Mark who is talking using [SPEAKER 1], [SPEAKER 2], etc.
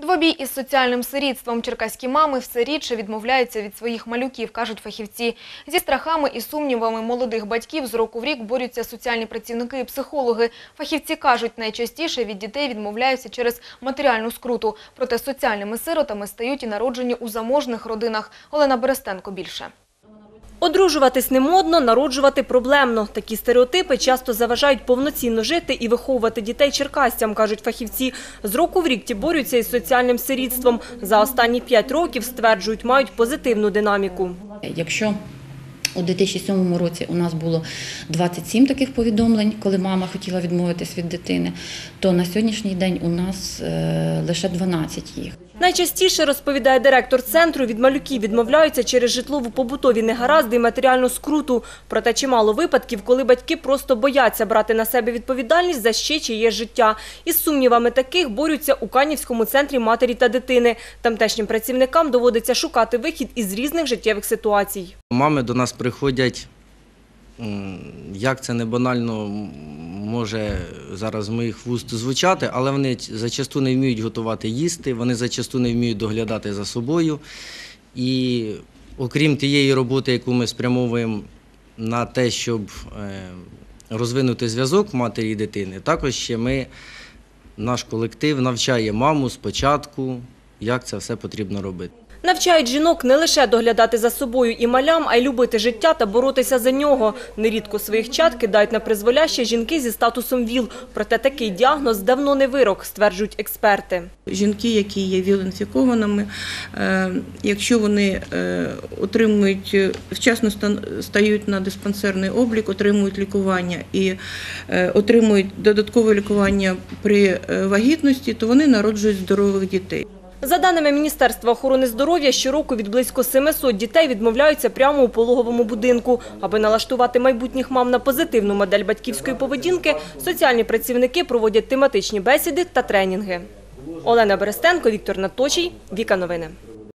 [SPEAKER 1] Двобій із соціальним сирітством черкаські мами все рідше відмовляються від своїх малюків, кажуть фахівці. Зі страхами і сумнівами молодих батьків з року в рік борються соціальні працівники і психологи. Фахівці кажуть, найчастіше від дітей відмовляються через матеріальну скруту. Проте соціальними сиротами стають і народжені у заможних родинах. Олена Берестенко більше.
[SPEAKER 2] Одружуватись не модно, народжувати проблемно. Такі стереотипи часто заважають повноцінно жити і виховувати дітей черкасцям, кажуть фахівці. З року в рік ті борються із соціальним сирітством. За останні п'ять років, стверджують, мають позитивну динаміку.
[SPEAKER 3] Якщо у 2007 році у нас було 27 таких повідомлень, коли мама хотіла відмовитись від дитини, то на сьогоднішній день у нас е, лише 12 їх.
[SPEAKER 2] Найчастіше, розповідає директор центру, від малюків відмовляються через житлово-побутові негаразди і матеріальну скруту. Проте чимало випадків, коли батьки просто бояться брати на себе відповідальність за ще чиє життя. Із сумнівами таких борються у Канівському центрі матері та дитини. Тамтешнім працівникам доводиться шукати вихід із різних життєвих ситуацій.
[SPEAKER 4] Мами до нас приходять, як це не банально може зараз з моїх вуст звучати, але вони зачасту не вміють готувати їсти, вони зачасту не вміють доглядати за собою. І окрім тієї роботи, яку ми спрямовуємо на те, щоб е, розвинути зв'язок матері і дитини, також ще ми, наш колектив, навчає маму спочатку, як це все потрібно робити.
[SPEAKER 2] Навчають жінок не лише доглядати за собою і малям, а й любити життя та боротися за нього. Нерідко своїх чад кидають на призволяще жінки зі статусом ВІЛ. Проте такий діагноз давно не вирок, стверджують експерти.
[SPEAKER 5] Жінки, які є ВІЛ-інфікованими, е, якщо вони е, отримують вчасно стають на диспансерний облік, отримують лікування і е, отримують додаткове лікування при вагітності, то вони народжують здорових дітей.
[SPEAKER 2] За даними Міністерства охорони здоров'я, щороку від близько 700 дітей відмовляються прямо у пологовому будинку. Аби налаштувати майбутніх мам на позитивну модель батьківської поведінки, соціальні працівники проводять тематичні бесіди та тренінги. Олена Берестенко, Віктор Наточій, Віка Новини.